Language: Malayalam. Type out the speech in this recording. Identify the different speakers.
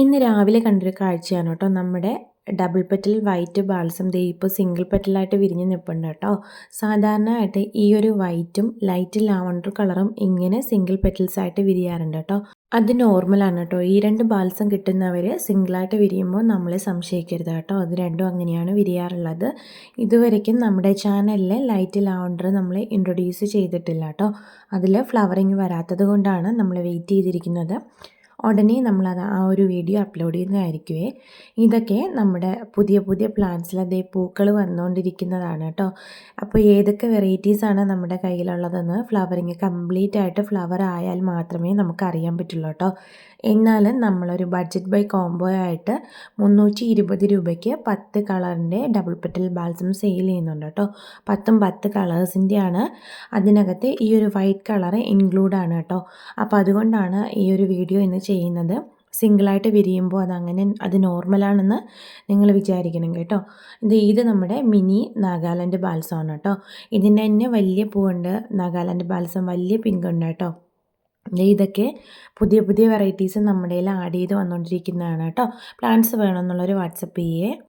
Speaker 1: ഇന്ന് രാവിലെ കണ്ടൊരു കാഴ്ചയാണ് കേട്ടോ. നമ്മുടെ ഡബിൾ പെറ്റൽ വൈറ്റ് ബാൾസം ദേ ഇപ്പോൾ സിംഗിൾ പെറ്റലായിട്ട് വിരിഞ്ഞ് നിൽപ്പുണ്ട് കേട്ടോ. സാധാരണയായിട്ട് ഈ ഒരു വൈറ്റും ലൈറ്റ് ലാവണ്ടർ കളറും ഇങ്ങനെ സിംഗിൾ പെറ്റൽസ് ആയിട്ട് വിരിയാറുണ്ട് കേട്ടോ. അത് നോർമലാണ് കേട്ടോ. ഈ രണ്ട് ബാൽസം കിട്ടുന്നവർ സിംഗിളായിട്ട് വിരിയുമ്പോൾ നമ്മളെ സംശയിക്കരുത് കേട്ടോ. അത് രണ്ടും അങ്ങനെയാണ് വിരിയാറുള്ളത്. ഇതുവരയ്ക്കും നമ്മുടെ ചാനലിൽ ലൈറ്റ് ലാവണ്ടർ നമ്മൾ ഇൻട്രൊഡ്യൂസ് ചെയ്തിട്ടില്ല കേട്ടോ. അതിൽ ഫ്ലവറിങ് വരാത്തത് കൊണ്ടാണ് നമ്മൾ വെയിറ്റ് ചെയ്തിരിക്കുന്നത്. ഉടനെ നമ്മളത് ആ ഒരു വീഡിയോ അപ്ലോഡ് ചെയ്യുന്നതായിരിക്കുമേ ഇതൊക്കെ നമ്മുടെ പുതിയ പുതിയ പ്ലാന്റ്സിൽ അതേ പൂക്കൾ വന്നുകൊണ്ടിരിക്കുന്നതാണ് കേട്ടോ. അപ്പോൾ ഏതൊക്കെ വെറൈറ്റീസാണ് നമ്മുടെ കയ്യിലുള്ളതെന്ന് ഫ്ലവറിങ് കംപ്ലീറ്റ് ആയിട്ട് ഫ്ലവർ ആയാൽ മാത്രമേ നമുക്ക് അറിയാൻ പറ്റുള്ളൂ കേട്ടോ. എന്നാലും നമ്മളൊരു ബഡ്ജറ്റ് ബൈ കോംബോ ആയിട്ട് മുന്നൂറ്റി ഇരുപത് രൂപയ്ക്ക് പത്ത് കളറിന്റെ ഡബിൾ പെറ്റൽ ബാൽസം സെയിൽ ചെയ്യുന്നുണ്ട് കേട്ടോ. പത്തും പത്ത് കളേഴ്സിന്റെയാണ് അതിനകത്ത് ഈ ഒരു വൈറ്റ് കളർ ഇൻക്ലൂഡാണ് കേട്ടോ. അപ്പോൾ അതുകൊണ്ടാണ് ഈ ഒരു വീഡിയോ ഇന്ന് ചെയ്യുന്നത്. സിംഗിളായിട്ട് വിരിയുമ്പോൾ അതങ്ങനെ അത് നോർമലാണെന്ന് നിങ്ങൾ വിചാരിക്കണം കേട്ടോ. ഇത് ഇത് നമ്മുടെ മിനി നാഗാലാൻഡ് ബാൽസമാണ് കേട്ടോ. ഇതിന് തന്നെ വലിയ പൂവുണ്ട്. നാഗാലാൻഡ് ബാൽസം വലിയ പിങ്ക് ഉണ്ട് കേട്ടോ. ഇതൊക്കെ പുതിയ പുതിയ വെറൈറ്റീസ് നമ്മുടെ കയ്യിൽ ആഡ് ചെയ്ത് വന്നുകൊണ്ടിരിക്കുന്നതാണ് കേട്ടോ. പ്ലാന്റ്സ് വേണമെന്നുള്ളൊരു വാട്സപ്പ് ചെയ്യേ.